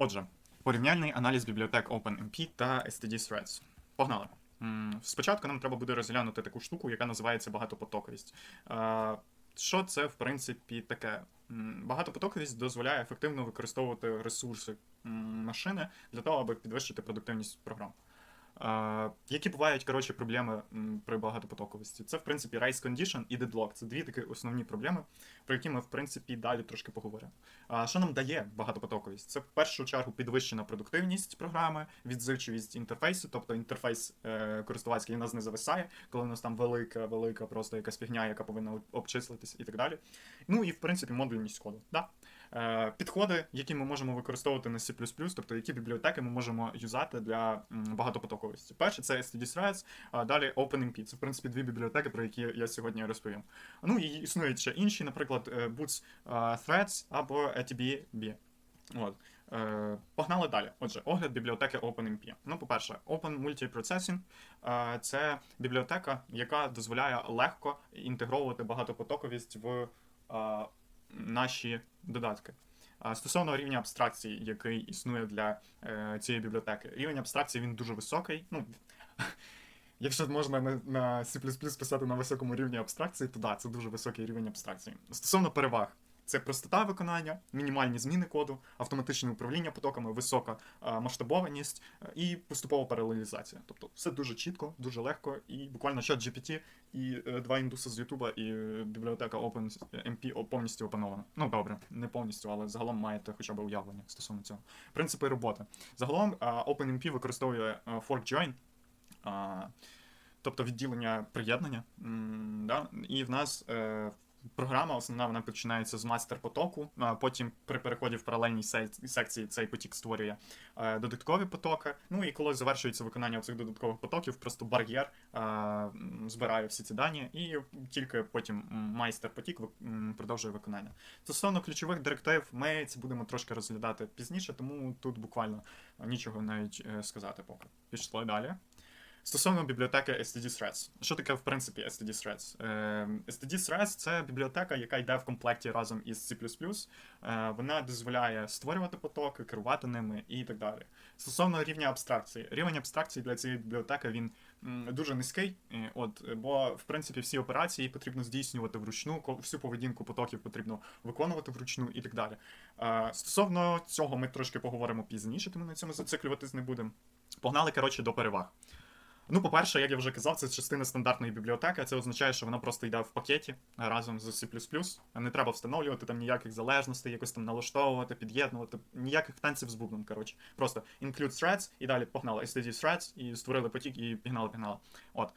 Отже, порівняльний аналіз бібліотек OpenMP та STD Threads. Погнали. Спочатку нам треба буде розглянути таку штуку, яка називається багатопотоковість. Е, Що це, в принципі, таке? Багатопотоковість дозволяє ефективно використовувати ресурси машини для того, аби підвищити продуктивність програм. Які бувають коротше проблеми при багатопотоковості? Це в принципі race condition і deadlock. Це дві такі основні проблеми, про які ми в принципі далі трошки поговоримо. А що нам дає багатопотоковість? Це в першу чергу підвищена продуктивність програми, відзивчивість інтерфейсу, тобто інтерфейс е, користувацький у нас не зависає, коли у нас там велика, велика просто якась фігня, яка повинна об- обчислитись і так далі. Ну і в принципі модульність коду. Да? Е, підходи, які ми можемо використовувати на C++, тобто які бібліотеки ми можемо юзати для багатопотоковості. Перше це STD а далі OpenMP. Це в принципі дві бібліотеки, про які я сьогодні розповім. Ну і існують ще інші, наприклад, е, Boots е, Threads або ATB. От. Погнали далі. Отже, огляд бібліотеки OpenMP. Ну, по-перше, Open Multiprocessing це бібліотека, яка дозволяє легко інтегровувати багатопотоковість в наші додатки. Стосовно рівня абстракції, який існує для е, цієї бібліотеки, рівень абстракції він дуже високий. Ну, якщо можна на, C писати на високому рівні абстракції, то да, це дуже високий рівень абстракції. Стосовно переваг, це простота виконання, мінімальні зміни коду, автоматичне управління потоками, висока е, масштабованість е, і поступова паралелізація. Тобто все дуже чітко, дуже легко, і буквально чат GPT і е, два індуси з Ютуба, і бібліотека OpenMP повністю опанована. Ну добре, не повністю, але загалом маєте хоча б уявлення стосовно цього. Принципи роботи. Загалом OpenMP використовує fork join. Тобто відділення приєднання. Да? І в нас е, програма основна вона починається з мастер потоку. А потім при переході в паралельній секції цей потік створює е, додаткові потоки. Ну і коли завершується виконання цих додаткових потоків, просто бар'єр е, збирає всі ці дані, і тільки потім майстер потік продовжує виконання. Стосовно ключових директив, ми це будемо трошки розглядати пізніше, тому тут буквально нічого навіть е, сказати поки. Пішли далі. Стосовно бібліотеки STD Threads. Що таке, в принципі, STD Threads? Е, STD Threads це бібліотека, яка йде в комплекті разом із C++. Е, вона дозволяє створювати потоки, керувати ними і так далі. Стосовно рівня абстракції. Рівень абстракції для цієї бібліотеки він дуже низький, е, от, бо, в принципі, всі операції потрібно здійснювати вручну, всю поведінку потоків потрібно виконувати вручну і так далі. Е, стосовно цього ми трошки поговоримо пізніше, тому на цьому зациклюватись не будемо. Погнали, коротше, до переваг. Ну, по-перше, як я вже казав, це частина стандартної бібліотеки. Це означає, що вона просто йде в пакеті разом з C++. Не треба встановлювати там ніяких залежностей, якось там налаштовувати, під'єднувати, ніяких танців з бубном. Коротше, просто include threads і далі погнали STD threads, і створили потік, і пігнали, пігнали. От.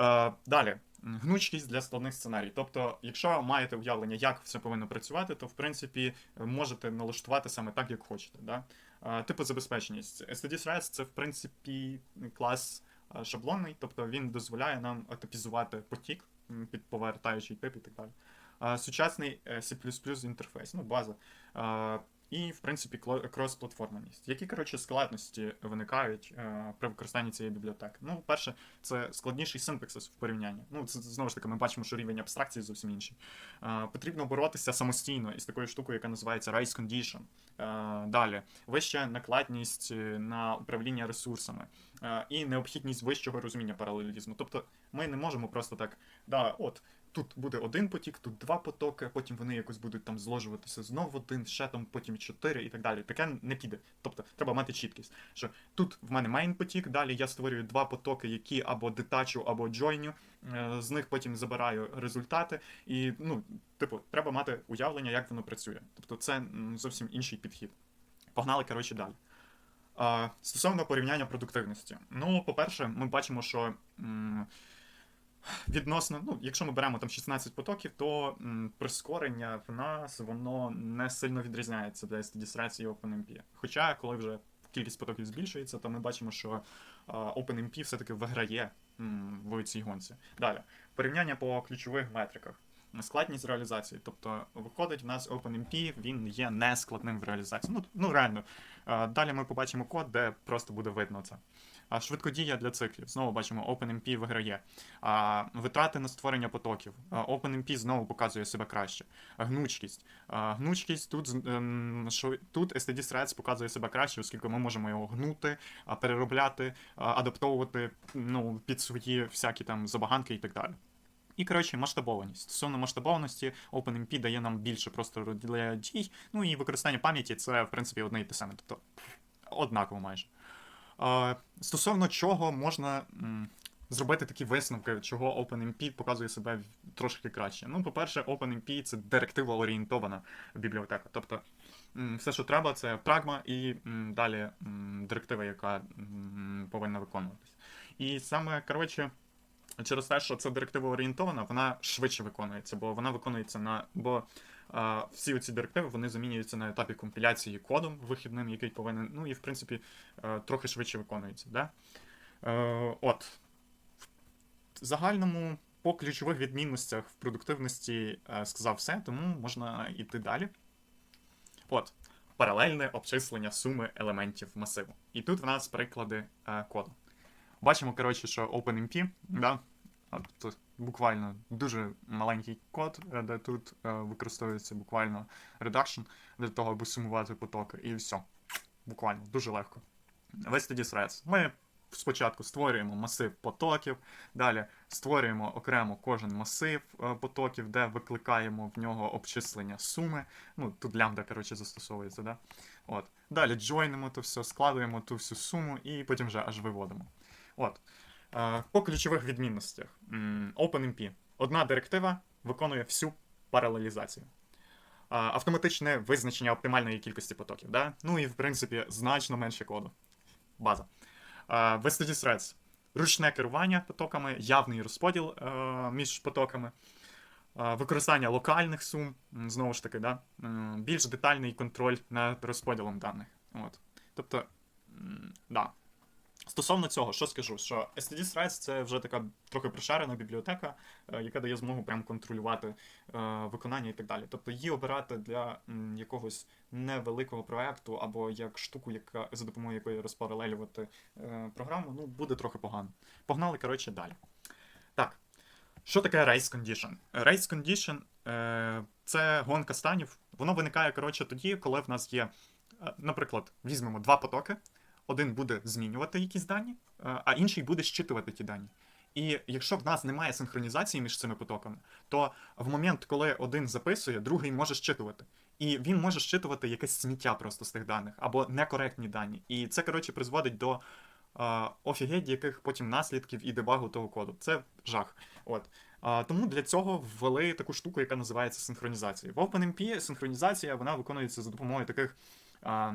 Е, далі. Гнучкість для складних сценарій. Тобто, якщо маєте уявлення, як все повинно працювати, то в принципі можете налаштувати саме так, як хочете. Да? Е, типу забезпеченість. STD Threads це в принципі клас шаблонний, тобто він дозволяє нам атопізувати потік під повертаючий тип і так далі. Е, Сучасний е, C інтерфейс, ну, база. І, в принципі, крос-платформеність. Які, коротше, складності виникають е, при використанні цієї бібліотеки? Ну, перше, це складніший синтаксис в порівнянні. Ну, це знову ж таки, ми бачимо, що рівень абстракції зовсім інший. Е, Потрібно боротися самостійно із такою штукою, яка називається race condition. Е, Далі, вища накладність е, на управління ресурсами е, і необхідність вищого розуміння паралелізму. Тобто ми не можемо просто так, да, от. Тут буде один потік, тут два потоки, потім вони якось будуть там зложуватися знову один, ще там потім чотири і так далі. Таке не піде. Тобто треба мати чіткість. Що тут в мене мейн потік, далі я створюю два потоки, які або детачу, або джойню. е, З них потім забираю результати. І ну, типу, треба мати уявлення, як воно працює. Тобто, це зовсім інший підхід. Погнали, коротше, далі. Стосовно порівняння продуктивності. Ну, по-перше, ми бачимо, що відносно, ну, якщо ми беремо там 16 потоків, то м, прискорення в нас воно не сильно відрізняється для стадістрації OpenMP. Хоча, коли вже кількість потоків збільшується, то ми бачимо, що OpenMP все-таки виграє м, в цій гонці. Далі, порівняння по ключових метриках. Складність реалізації. Тобто, виходить, в нас OpenMP, він є не складним в реалізації. Ну, ну реально. Далі ми побачимо код, де просто буде видно це. А швидкодія для циклів. Знову бачимо, OpenMP виграє. А, витрати на створення потоків. OpenMP знову показує себе краще. Гнучкість. А, гнучкість тут, ем, тут STD Threads показує себе краще, оскільки ми можемо його гнути, переробляти, адаптовувати ну, під свої всякі там забаганки і так далі. І, коротше, масштабованість. Стосовно масштабованості, OpenMP дає нам більше простору для дій, ну і використання пам'яті це, в принципі, одне і те саме. Тобто однаково майже. Стосовно чого можна зробити такі висновки, чого OpenMP показує себе трошки краще. Ну, по-перше, OpenMP це директиво орієнтована бібліотека. Тобто все, що треба, це прагма і далі директива, яка повинна виконуватись. І саме, коротше, через те, що це директива орієнтована, вона швидше виконується, бо вона виконується на. Бо а, всі ці директиви вони замінюються на етапі компіляції кодом вихідним, який повинен, ну і в принципі е, трохи швидше виконується. Да? Е, от. В загальному по ключових відмінностях в продуктивності е, сказав все, тому можна йти далі. От. Паралельне обчислення суми елементів масиву. І тут в нас приклади е, коду. Бачимо, коротше, що OpenMP, да? Тут буквально дуже маленький код, е, де тут е, використовується буквально reduction для того, аби сумувати потоки, і все. Буквально дуже легко. Весь тоді Threads. Ми спочатку створюємо масив потоків, далі створюємо окремо кожен масив е, потоків, де викликаємо в нього обчислення суми. Ну, тут лямбда, коротше, застосовується, да? От. Далі джойнимо то все, складуємо ту всю суму і потім вже аж виводимо. От. По ключових відмінностях. OpenMP. Одна директива виконує всю паралелізацію. Автоматичне визначення оптимальної кількості потоків. Да? Ну і, в принципі, значно менше коду. База. А, В Threads. Ручне керування потоками, явний розподіл е, між потоками, використання локальних сум, знову ж таки, да? більш детальний контроль над розподілом даних. От. Тобто, да. Стосовно цього, що скажу, що STD Threads це вже така трохи прошарена бібліотека, е, яка дає змогу прям контролювати е, виконання і так далі. Тобто її обирати для якогось невеликого проекту або як штуку, яка за допомогою якої розпаралелювати е, програму, ну буде трохи погано. Погнали, коротше, далі. Так. Що таке Race Condition? Race Condition це гонка станів. Воно виникає, коротше, тоді, коли в нас є, наприклад, візьмемо два потоки один буде змінювати якісь дані, е, а інший буде щитувати ті дані. І якщо в нас немає синхронізації між цими потоками, то в момент, коли один записує, другий може щитувати. І він може щитувати якесь сміття просто з тих даних або некоректні дані. І це, коротше, призводить до е, офігеть яких потім наслідків і дебагу того коду. Це жах. От. А, тому для цього ввели таку штуку, яка називається синхронізацією. В OpenMP синхронізація вона виконується за допомогою таких. А,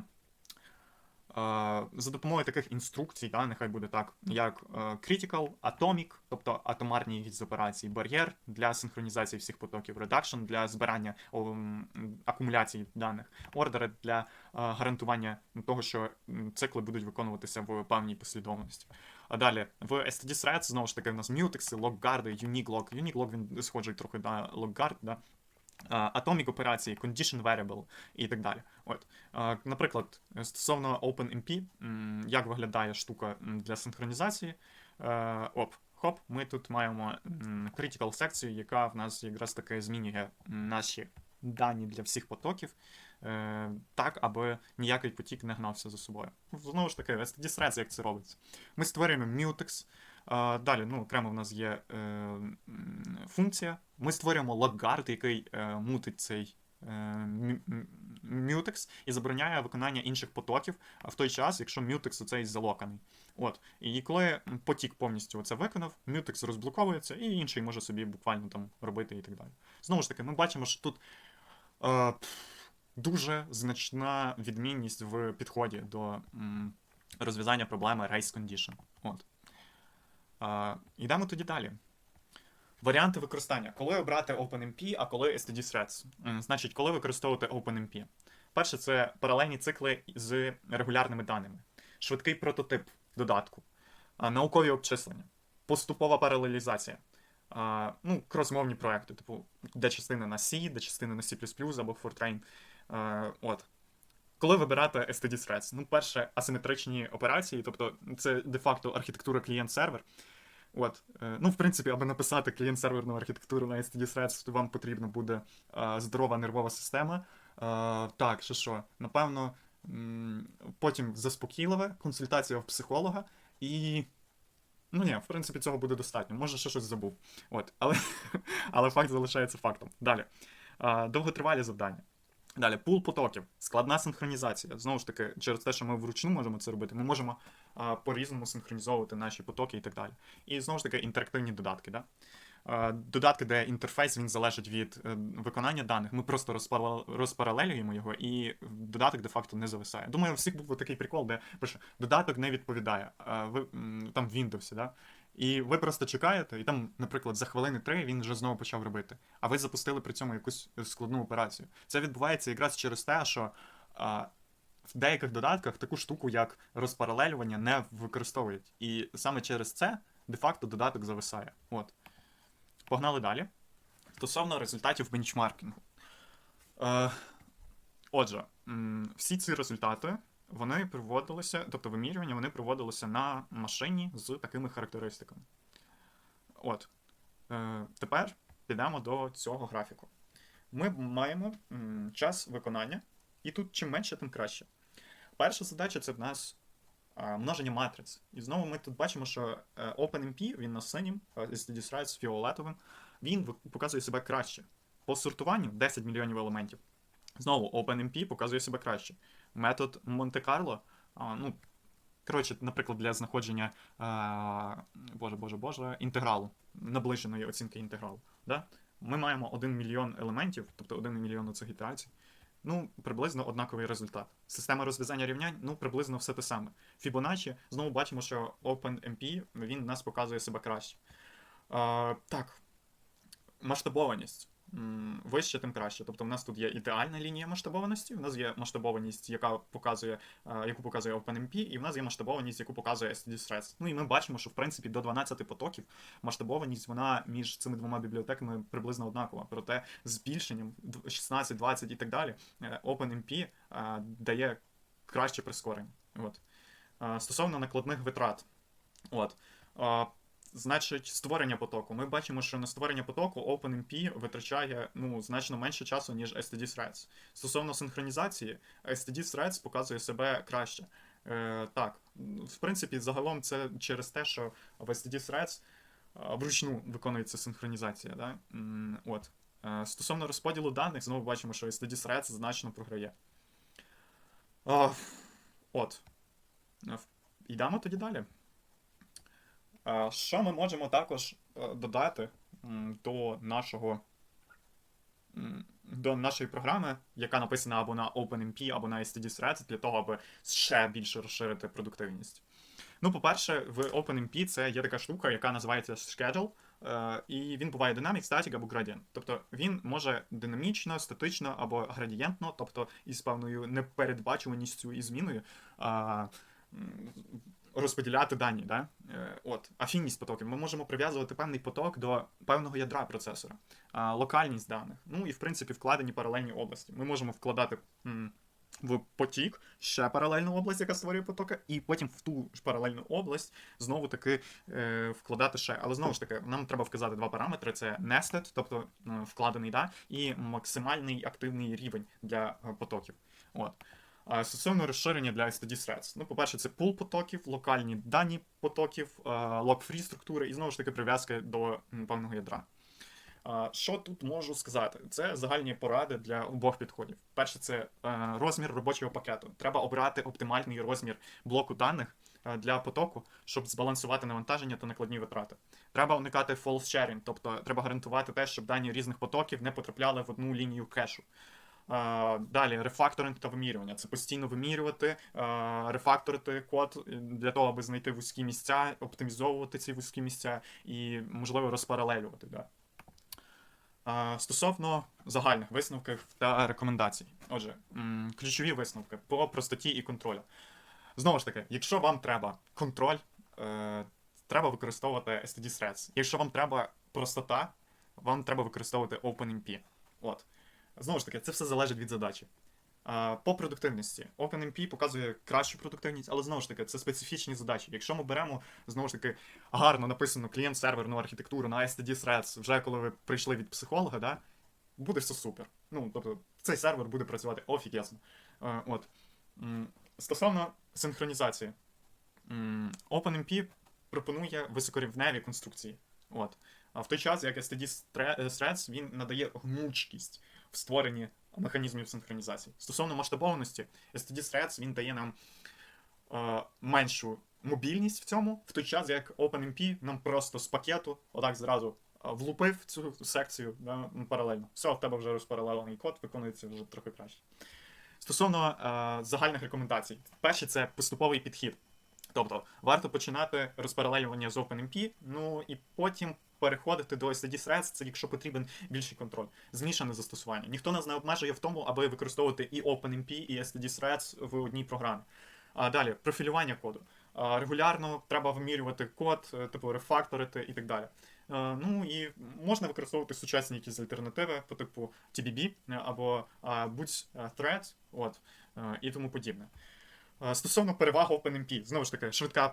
за допомогою таких інструкцій, да, нехай буде так, як е, Critical, Atomic, тобто атомарні якісь операції, бар'єр для синхронізації всіх потоків, Reduction для збирання акумуляції даних, ордери для е, гарантування того, що цикли будуть виконуватися в певній послідовності. А далі в STD Threads, знову ж таки, в нас мютекси, локгарди, unique log. Unique log він схожий трохи на локгард, да? Atomic операції, condition variable і так далі. От. Наприклад, стосовно OpenMP, як виглядає штука для синхронізації. Е, Оп, хоп, ми тут маємо critical секцію, яка в нас якраз таки змінює наші дані для всіх потоків, е, так, аби ніякий потік не гнався за собою. Знову ж таки, STD Threads як це робиться. Ми створюємо mutex, Далі, ну, окремо в нас є е, функція. Ми створюємо локгард, який е, мутить цей е, мю- м- mutex і забороняє виконання інших потоків в той час, якщо mutex оцей залоканий. От. І коли потік повністю це виконав, mutex розблоковується, і інший може собі буквально там робити і так далі. Знову ж таки, ми бачимо, що тут е, дуже значна відмінність в підході до розв'язання проблеми race condition. От. Йдемо тоді далі. Варіанти використання. Коли обрати OpenMP, а коли STD Threads? Значить, коли використовувати OpenMP? Перше, це паралельні цикли з регулярними даними, швидкий прототип додатку, наукові обчислення, поступова паралелізація, ну, кросмовні проекти, типу, де частина на C, де частина на C або Fortran. А, От. Коли вибирати STD Threads? Ну, перше, асиметричні операції, тобто це де-факто архітектура клієнт-сервер. От, е, ну, в принципі, аби написати клієнт-серверну архітектуру на STD Threads, то вам потрібна буде е, здорова нервова система. Е, так, що що, напевно, потім заспокійливе, консультація в психолога і. Ну ні, в принципі, цього буде достатньо. Може, ще щось забув. От, але, але факт залишається фактом. Далі. Довготривалі завдання. Далі, пул потоків, складна синхронізація. Знову ж таки, через те, що ми вручну можемо це робити, ми можемо по-різному синхронізовувати наші потоки і так далі. І знову ж таки, інтерактивні додатки. Да? Додатки, де інтерфейс він залежить від е, виконання даних. Ми просто розпарал- розпаралелюємо його, і додаток де-факто не зависає. Думаю, у всіх був такий прикол, де пише, додаток не відповідає. Ви, там в Windows, да? І ви просто чекаєте, і там, наприклад, за хвилини три він вже знову почав робити. А ви запустили при цьому якусь складну операцію. Це відбувається якраз через те, що а, в деяких додатках таку штуку, як розпаралелювання, не використовують. І саме через це де-факто додаток зависає. От. Погнали далі. Стосовно результатів бенчмаркінгу. Е, отже, всі ці результати вони проводилися, тобто вимірювання, вони проводилися на машині з такими характеристиками. От. Е, тепер підемо до цього графіку. Ми маємо м, час виконання, і тут чим менше, тим краще. Перша задача це в нас а, множення матриць. І знову ми тут бачимо, що е, OpenMP, він на синім, е, з фіолетовим, він показує себе краще. По сортуванню 10 мільйонів елементів. Знову OpenMP показує себе краще. Метод Монте-Карло, ну, коротше, наприклад, для знаходження боже, боже, боже, інтегралу, наближеної оцінки інтегралу. Да? Ми маємо 1 мільйон елементів, тобто 1 мільйон оцих ітерацій. Ну, приблизно однаковий результат. Система розв'язання рівнянь, ну, приблизно все те саме. Fibonacci, знову бачимо, що OpenMP, він нас показує себе краще. А, так, масштабованість. Вище, тим краще. Тобто, в нас тут є ідеальна лінія масштабованості, в нас є масштабованість, яка показує, яку показує OpenMP, і в нас є масштабованість, яку показує STD Stress. Ну і ми бачимо, що в принципі до 12 потоків масштабованість вона між цими двома бібліотеками приблизно однакова. Проте збільшенням 16, 20 і так далі, е, OpenMP дає краще прискорення. От. Стосовно накладних витрат. От. Значить, створення потоку. Ми бачимо, що на створення потоку OpenMP витрачає ну, значно менше часу, ніж STD Threads. Стосовно синхронізації, STD Threads показує себе краще. Е, так, в принципі, загалом це через те, що в STD Threads вручну виконується синхронізація. Да? От. Е, Стосовно розподілу даних, знову бачимо, що STD Threads значно програє. А, От. Е, Йдемо тоді далі. Що ми можемо також е, додати до нашого до нашої програми, яка написана або на OpenMP, або на STD Threads, для того, аби ще більше розширити продуктивність. Ну, по-перше, в OpenMP це є така штука, яка називається Schedule, е, і він буває Dynamic, Static або Gradient. Тобто він може динамічно, статично або градієнтно, тобто із певною непередбачуваністю і зміною. Розподіляти дані. Да? Е, От, афінність потоків. Ми можемо прив'язувати певний поток до певного ядра процесора, локальність даних. Ну і в принципі вкладені паралельні області. Ми можемо вкладати в потік ще паралельну область, яка створює потоки, і потім в ту ж паралельну область знову таки е, вкладати ще. Але знову ж таки, нам треба вказати два параметри: це nested, тобто е, вкладений, да, і максимальний активний рівень для потоків. От. Стосовно розширення для STD Threads. Ну, по-перше, це пул потоків, локальні дані потоків, лог-фрі структури і знову ж таки прив'язки до певного ядра. Що тут можу сказати? Це загальні поради для обох підходів. Перше, це е, розмір робочого пакету. Треба обрати оптимальний розмір блоку даних е, для потоку, щоб збалансувати навантаження та накладні витрати. Треба уникати false sharing, тобто треба гарантувати те, щоб дані різних потоків не потрапляли в одну лінію кешу. Далі рефакторинг та вимірювання. Це постійно вимірювати, рефакторити код для того, аби знайти вузькі місця, оптимізовувати ці вузькі місця і, можливо, розпаралелювати. Да. Стосовно загальних висновків та рекомендацій. Отже, ключові висновки по простоті і контролю. Знову ж таки, якщо вам треба контроль, е, треба використовувати STD Threads. Якщо вам треба простота, вам треба використовувати OpenMP. От. Знову ж таки, це все залежить від задачі. По продуктивності OpenMP показує кращу продуктивність, але знову ж таки це специфічні задачі. Якщо ми беремо знову ж таки гарно написану клієнт-серверну архітектуру на STD Threads, вже коли ви прийшли від психолога, да, буде все супер. Ну, тобто, цей сервер буде працювати офігезно. От. Стосовно синхронізації, OpenMP пропонує високорівневі конструкції. От. А в той час, як STD Thre- Threads, він надає гнучкість в створенні механізмів синхронізації. Стосовно масштабованості, STD Threads він дає нам е, меншу мобільність в цьому, в той час, як OpenMP нам просто з пакету отак зразу е, влупив цю секцію да, паралельно. Все, в тебе вже розпаралелений код, виконується вже трохи краще. Стосовно е, загальних рекомендацій, перше це поступовий підхід. Тобто варто починати розпаралелювання з OpenMP, ну і потім переходити до STD Threads, це якщо потрібен більший контроль. Змішане застосування. Ніхто нас не обмежує в тому, аби використовувати і OpenMP, і STD Threads в одній програмі. А далі профілювання коду. А, регулярно треба вимірювати код, е, типу рефакторити і так далі. Е, Ну і можна використовувати сучасні якісь альтернативи по типу TBB е, або а, будь е, от, і тому подібне. Стосовно переваг OpenMP, знову ж таки, швидка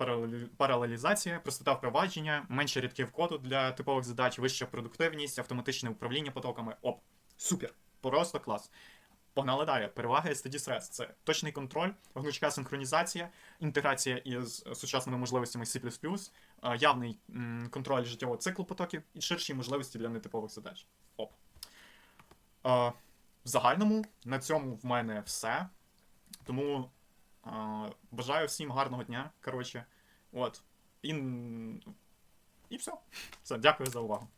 паралелізація, простота впровадження, менше рядків коду для типових задач, вища продуктивність, автоматичне управління потоками. Оп, супер! Просто клас. Погнали далі. Переваги STD Threads – це точний контроль, гнучка синхронізація, інтеграція із сучасними можливостями C++, явний контроль життєвого циклу потоків і ширші можливості для нетипових задач. Оп. В загальному на цьому в мене все. Тому бажаю всім гарного дня. Коротше, от. І, і все. Все, дякую за увагу.